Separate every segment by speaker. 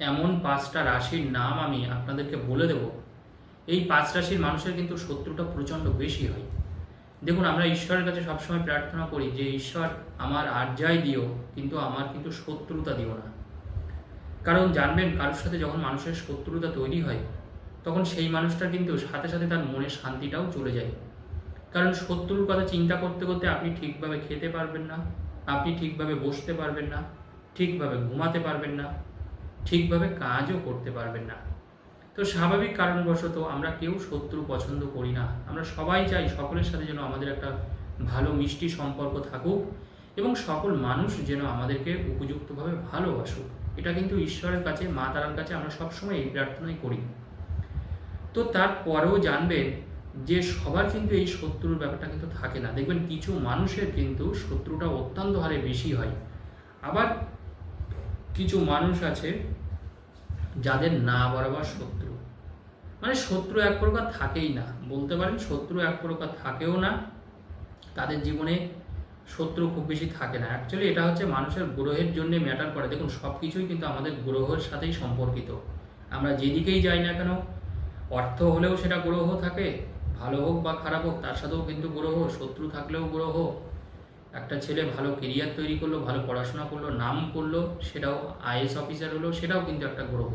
Speaker 1: এমন পাঁচটা রাশির নাম আমি আপনাদেরকে বলে দেব। এই পাঁচ রাশির মানুষের কিন্তু শত্রুটা প্রচণ্ড বেশি হয়। দেখুন, আমরা ঈশ্বরের কাছে সবসময় প্রার্থনা করি যে, ঈশ্বর, আমার আর্যায় দিও, কিন্তু আমার কিন্তু শত্রুতা দিও না। কারণ জানবেন, কারোর সাথে যখন মানুষের শত্রুতা তৈরি হয়, তখন সেই মানুষটা কিন্তু সাথে সাথে তার মনের শান্তিটাও চলে যায়। কারণ শত্রুর কথা চিন্তা করতে করতে আপনি ঠিকভাবে খেতে পারবেন না, আপনি ঠিকভাবে বসতে পারবেন না, ঠিকভাবে ঘুমাতে পারবেন না ঠিকভাবে কাজও করতে পারবেন না। তো স্বাভাবিক কারণবশত আমরা কেউ শত্রু পছন্দ করি না। আমরা সবাই চাই সকলের সাথে যেন আমাদের একটা ভালো মিষ্টি সম্পর্ক থাকুক এবং সকল মানুষ যেন আমাদেরকে উপযুক্তভাবে ভালোবাসুক। এটা কিন্তু ঈশ্বরের কাছে, মা তারার কাছে আমরা সবসময় এই প্রার্থনাই করি। তো তারপরেও জানবেন যে সবার কিন্তু এই শত্রুর ব্যাপারটা কিন্তু থাকে না। দেখবেন কিছু মানুষের কিন্তু শত্রুটা অত্যন্ত হারে বেশি হয়। আবার কিছু মানুষ আছে যাদের না বরাবর শত্রু। মানে শত্রু এক প্রকার থাকেই না। বলতে পারেন শত্রু এক প্রকার থাকেও না, তাদের জীবনে শত্রু খুব বেশি থাকে না। অ্যাকচুয়ালি এটা হচ্ছে মানুষের গ্রহের জন্য ম্যাটার করে। দেখুন সব কিছুই কিন্তু আমাদের গ্রহের সাথেই সম্পর্কিত। আমরা যেদিকেই যাই না কেন, অর্থ হলেও সেটা গ্রহ থাকে, ভালো হোক বা খারাপ হোক, তার সাথেও কিন্তু গ্রহ, শত্রু থাকলেও গ্রহ। একটা ছেলে ভালো কেরিয়ার তৈরি করল, ভালো পড়াশোনা করল, নাম করল, সেটাও আইএস অফিসার হলো, সেটাও কিন্তু একটা গ্রহ।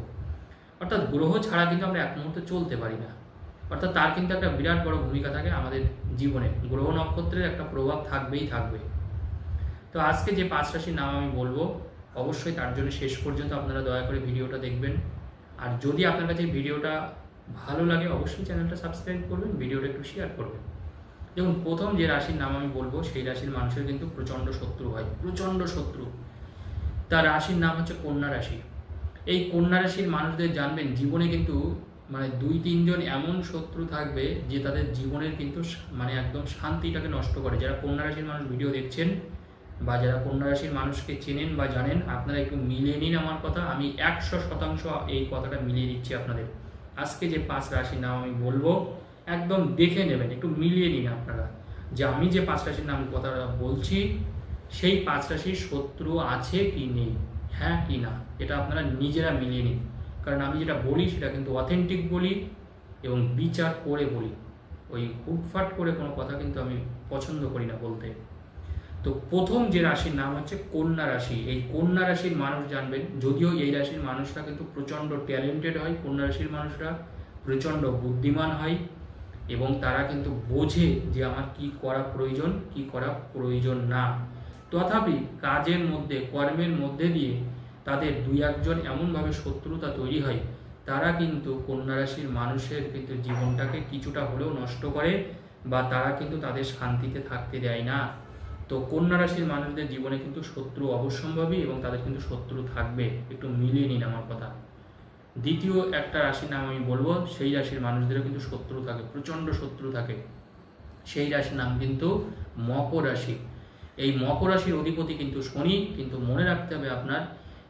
Speaker 1: অর্থাৎ গ্রহ ছাড়া কিন্তু আমরা এক মুহূর্তে চলতে পারি না। অর্থাৎ তার কিন্তু একটা বিরাট বড় ভূমিকা থাকে আমাদের জীবনে। গ্রহ নক্ষত্রের একটা প্রভাব থাকবেই থাকবে। তো আজকে যে পাঁচ রাশির নাম আমি বলব, অবশ্যই তার জন্য শেষ পর্যন্ত আপনারা দয়া করে ভিডিওটা দেখবেন। আর যদি আপনার কাছে ভিডিওটা ভালো লাগে, অবশ্যই চ্যানেলটা সাবস্ক্রাইব করবেন, ভিডিওটা একটু শেয়ার করবেন। দেখুন, প্রথম যে রাশির নাম আমি বলব, সেই রাশির মানুষের কিন্তু প্রচণ্ড শত্রু হয়, প্রচণ্ড শত্রু। তার রাশির নাম হচ্ছে কন্যা রাশি। এই কন্যা রাশির মানুষদের জানবেন, জীবনে কিন্তু মানে দুই, তিনজন এমন শত্রু থাকবে, যে তাদের জীবনের কিন্তু মানে একদম শান্তিটাকে নষ্ট করে। যারা কন্যা রাশির মানুষ ভিডিও দেখছেন, বা যারা কন্যা রাশির মানুষকে চেনেন বা জানেন, আপনারা একটু মিলিয়ে নিন আমার কথা। আমি একশো শতাংশ এই কথাটা মিলিয়ে দিচ্ছি আপনাদের। আজকে যে পাঁচ রাশির নাম আমি বলব একদম দেখে নেবেন, একটু মিলিয়ে নিন আপনারা। যে আমি যে পাঁচ রাশির নাম কথাটা বলছি, সেই পাঁচ রাশির শত্রু আছে কি নেই? হ্যাঁ কি না? এটা আপনারা নিজেরা মিলিয়ে নিন। কারণ আমি যেটা বলি, সেটা কিন্তু অথেন্টিক বলি এবং বিচার করে বলি। ওই হুটফাট করে কোনো কথা কিন্তু আমি পছন্দ করি না বলতে। তো প্রথম যে রাশির নাম হচ্ছে কন্যা রাশি। এই কন্যা রাশির মানুষ জানবেন, যদিও এই রাশির মানুষরা কিন্তু প্রচণ্ড ট্যালেন্টেড হয়, কন্যা রাশির মানুষরা প্রচণ্ড বুদ্ধিমান হয়। এবং তারা কিন্তু বোঝে যে আমার কি করা প্রয়োজন, কি করা প্রয়োজন না। তথাপি কাজের মধ্যে, কর্মের মধ্যে দিয়ে তাদের দুই একজন এমনভাবে শত্রুতা তৈরি হয়, তারা কিন্তু কন্যা রাশির মানুষের কিন্তু জীবনটাকে কিছুটা হলেও নষ্ট করে বা তারা কিন্তু তাদের শান্তিতে থাকতে দেয় না। তো কন্যা রাশির মানুষদের জীবনে কিন্তু শত্রু অবশ্যম্ভাবী এবং তাদের কিন্তু শত্রু থাকবে। একটু মিলিয়ে নিন আমার কথা। দ্বিতীয় একটা রাশির নাম আমি বলব, সেই রাশির মানুষদেরও কিন্তু শত্রু থাকে, প্রচণ্ড শত্রু থাকে। সেই রাশির নাম কিন্তু মকর রাশি। এই মকর রাশির অধিপতি কিন্তু শনি, কিন্তু মনে রাখতে হবে আপনার,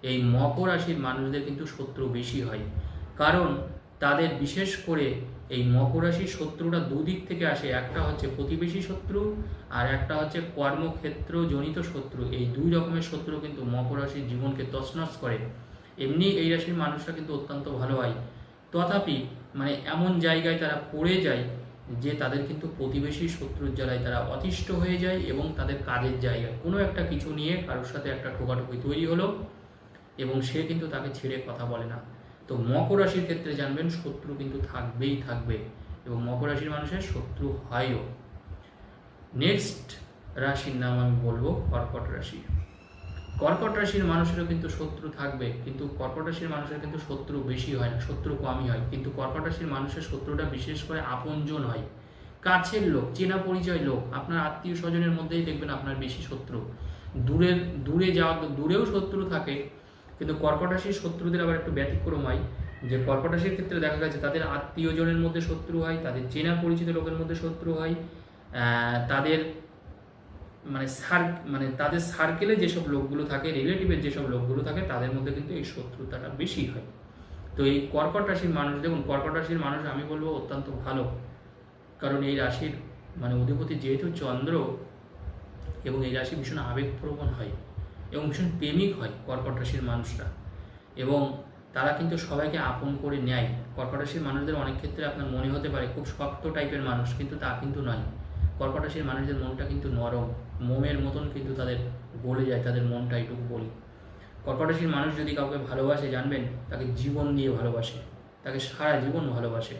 Speaker 1: এই মকর রাশির মানুষদের কিন্তু শত্রু বেশি হয়। কারণ তাদের বিশেষ করে এই মকর রাশির শত্রুটা দুদিক থেকে আসে, একটা হচ্ছে প্রতিবেশী শত্রু আর একটা হচ্ছে কর্মক্ষেত্র জনিত শত্রু। এই দুই রকমের শত্রু কিন্তু মকর রাশির জীবনকে তছনছ করে। এমনি এই রাশির মানুষরা কিন্তু অত্যন্ত ভালো হয়। তথাপি মানে এমন জায়গায় তারা পড়ে যায় যে তাদের কিন্তু প্রতিবেশী শত্রুর জ্বালায় তারা অতিষ্ঠ হয়ে যায় এবং তাদের কাজের জায়গায় কোনো একটা কিছু নিয়ে কারোর সাথে একটা ঠোকাঠুকি তৈরি হলো এবং সে কিন্তু তাকে ছেড়ে কথা বলে না। তো মকর রাশির ক্ষেত্রে জানবেন শত্রু কিন্তু থাকবেই থাকবে এবং মকর রাশির মানুষের শত্রু হয়ও। নেক্সট রাশির নাম আমি বলব কর্কট রাশি। কর্কট রাশির মানুষেরও কিন্তু শত্রু থাকবে, কিন্তু কর্কট রাশির মানুষের কিন্তু শত্রু বেশি হয় না, শত্রু কমই হয়। কিন্তু কর্কট রাশির মানুষের শত্রুটা বিশেষ করে আপনজন হয়। কাছের লোক, চেনা পরিচয় লোক, আপনার আত্মীয় স্বজনের মধ্যেই দেখবেন আপনার বেশি শত্রু। দূরের দূরে যাওয়া, দূরেও শত্রু থাকে, কিন্তু কর্কট রাশির শত্রুদের আবার একটু ব্যতিক্রম হয়। যে কর্কট রাশির ক্ষেত্রে দেখা গেছে, তাদের আত্মীয়জনের মধ্যে শত্রু হয়, তাদের চেনা পরিচিত লোকের মধ্যে শত্রু হয় তাদের মানে সার মানে তাদের সার্কেলে যেসব লোকগুলো থাকে রিলেটিভের যেসব লোকগুলো থাকে, তাদের মধ্যে কিন্তু এই শত্রুতাটা বেশি হয়। তো এই কর্কট রাশির মানুষ, দেখুন, কর্কট রাশির মানুষ আমি বলব অত্যন্ত ভালো। কারণ এই রাশির মানে অধিপতি যেহেতু চন্দ্র এবং এই রাশি ভীষণ আবেগপ্রবণ হয় এবং ভীষণ প্রেমিক হয় কর্কট রাশির মানুষরা। এবং তারা কিন্তু সবাইকে আপন করে নেয়। কর্কট রাশির মানুষদের অনেক ক্ষেত্রে আপনার মনে হতে পারে খুব শক্ত টাইপের মানুষ, কিন্তু তা কিন্তু নয়। কর্কট রাশির মানুষদের মনটা কিন্তু নরম, মোমের মতন কিন্তু তাদের গলে যায়, তাদের মনটা এটুকু বলি। কর্কট রাশির মানুষ যদি কাউকে ভালোবাসে, জানবেন, তাকে জীবন দিয়ে ভালোবাসে, তাকে সারা জীবন ভালোবাসে।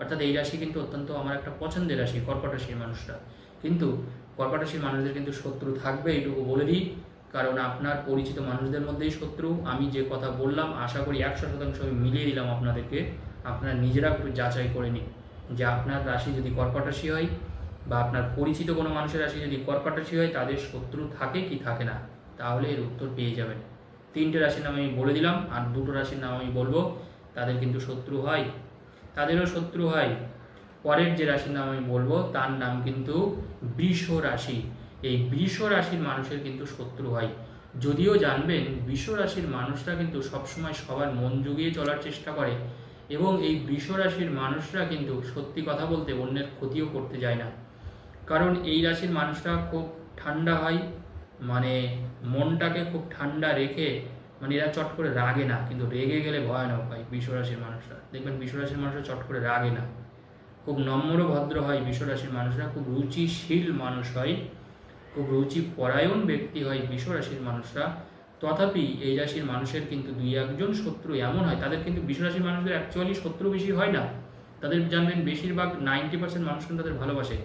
Speaker 1: অর্থাৎ এই রাশি কিন্তু অত্যন্ত আমার একটা পছন্দের রাশি কর্কট রাশির মানুষরা। কিন্তু কর্কট রাশির মানুষদের কিন্তু শত্রু থাকবে এইটুকু বলে দিই। কারণ আপনার পরিচিত মানুষদের মধ্যেই শত্রু। আমি যে কথা বললাম, আশা করি একশো শতাংশ আমি মিলিয়ে দিলাম আপনাদেরকে। আপনারা নিজেরা একটু যাচাই করে নিন যে আপনার রাশি যদি কর্কট রাশি হয় বা আপনার পরিচিত কোনো মানুষের রাশি যদি কর্কট রাশি হয়, তাদের শত্রু থাকে কি থাকে না, তাহলে এর উত্তর পেয়ে যাবেন। তিনটে রাশির নাম আমি বলে দিলাম, আর দুটো রাশির নাম আমি বলব, তাদের কিন্তু শত্রু হয়। তাদেরও শত্রু হয়। পরের যে রাশির নাম আমি বলব, তার নাম কিন্তু বৃষ রাশি। এই বৃষ রাশির মানুষের কিন্তু শত্রু হয়। যদিও জানবেন, বৃষ রাশির মানুষরা কিন্তু সবসময় সবার মন জুগিয়ে চলার চেষ্টা করে, এবং এই বৃষ রাশির মানুষরা কিন্তু সত্যি কথা বলতে অন্যের ক্ষতিও করতে যায় না। কারণ এই রাশির মানুষরা খুব ঠান্ডা হয় মানে মনটাকে খুব ঠান্ডা রেখে মানে এরা চট করে রাগে না, কিন্তু রেগে গেলে ভয়ানক হয় বিশ্বরাশির মানুষরা। দেখবেন বিশ্বরাশির মানুষরা চট করে রাগে না। খুব নম্র, ভদ্র হয় বিশ্বরাশির মানুষরা, খুব রুচিশীল মানুষ হয়, খুব রুচি পরায়ণ ব্যক্তি হয় বিশ্বরাশির মানুষরা। তথাপি এই রাশির মানুষের কিন্তু দুই একজন শত্রু এমন হয়, তাদের কিন্তু বিশ্বরাশির মানুষদের অ্যাকচুয়ালি শত্রু বেশি হয় না। তাদের জানবেন বেশিরভাগ নাইনটি পার্সেন্ট মানুষ কিন্তু তাদের ভালোবাসে।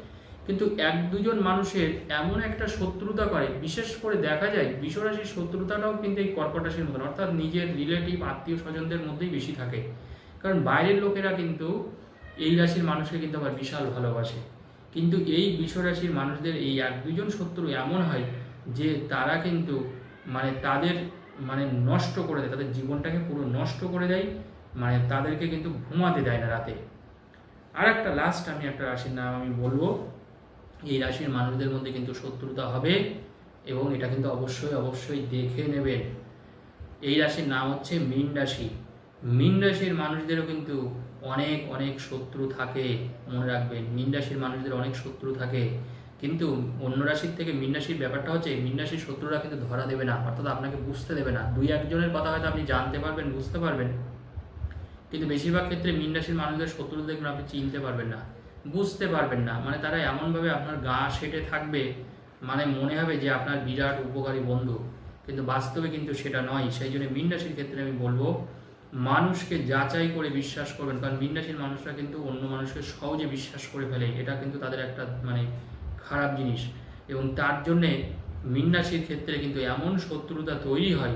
Speaker 1: কিন্তু এক দুজন মানুষের এমন একটা শত্রুতা করে, বিশেষ করে দেখা যায় বিশ্বরাশির শত্রুতাটাও কিন্তু এই কর্কট রাশির মতন অর্থাৎ নিজের রিলেটিভ আত্মীয় স্বজনদের মধ্যেই বেশি থাকে। কারণ বাইরের লোকেরা কিন্তু এই রাশির মানুষকে কিন্তু আবার বিশাল ভালোবাসে। কিন্তু এই বিশ্বরাশির মানুষদের এই এক দুজন শত্রু এমন হয় যে তারা কিন্তু মানে তাদের মানে নষ্ট করে দেয়, তাদের জীবনটাকে পুরো নষ্ট করে দেয় মানে তাদেরকে কিন্তু ঘুমাতে দেয় না রাতে। আর একটা লাস্ট আমি একটা রাশির নাম আমি বলব। এই রাশির মানুষদের মধ্যে কিন্তু শত্রুতা হবে এবং এটা কিন্তু অবশ্যই অবশ্যই দেখে নেবেন। এই রাশির নাম হচ্ছে মীন রাশি। মীন রাশির মানুষদেরও কিন্তু অনেক অনেক শত্রু থাকে, মনে রাখবেন। মীন রাশির মানুষদের অনেক শত্রু থাকে। কিন্তু অন্য রাশির থেকে মীন রাশির ব্যাপারটা হচ্ছে, মীন রাশির শত্রুরা কিন্তু ধরা দেবে না, অর্থাৎ আপনাকে বুঝতে দেবে না। দুই একজনের কথা হয়তো আপনি জানতে পারবেন, বুঝতে পারবেন। কিন্তু বেশিরভাগ ক্ষেত্রে মীন রাশির মানুষদের শত্রু দেখবেন আপনি চিনতে পারবেন না। বুঝতে পারবেন না। মানে তারা এমনভাবে আপনার গা সেটে থাকবে মানে মনে হবে যে আপনার বিরাট উপকারী বন্ধু। কিন্তু বাস্তবে কিন্তু সেটা নয়। সেই জন্য মীন রাশির ক্ষেত্রে আমি বলব, মানুষকে যাচাই করে বিশ্বাস করবেন। কারণ মীন রাশির মানুষরা কিন্তু অন্য মানুষকে সহজে বিশ্বাস করে ফেলে। এটা কিন্তু তাদের একটা মানে খারাপ জিনিস। এবং তার জন্যে মীন রাশির ক্ষেত্রে কিন্তু এমন শত্রুতা তৈরি হয়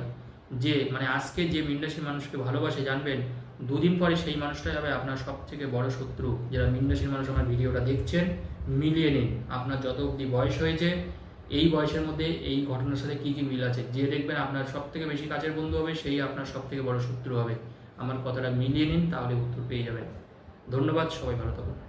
Speaker 1: যে মানে আজকে যে মীন রাশির মানুষকে ভালোবাসে, জানবেন দুদিন পরে সেই মানুষটাই হবে আপনার সব থেকে বড় শত্রু। যারা মীন মানুষ আমার ভিডিওটা দেখছেন, মিলিয়ে নিন। আপনার যত অবধি বয়স হয়েছে, এই বয়সের মধ্যে এই ঘটনার সাথে কী কী মিল আছে? যে দেখবেন আপনার সব থেকে বেশি কাজের বন্ধু হবে, সেই আপনার সব থেকে বড় শত্রু হবে। আমার কথাটা মিলিয়ে নিন, তাহলে উত্তর পেয়ে যাবেন। ধন্যবাদ, সবাই ভালো থাকুন।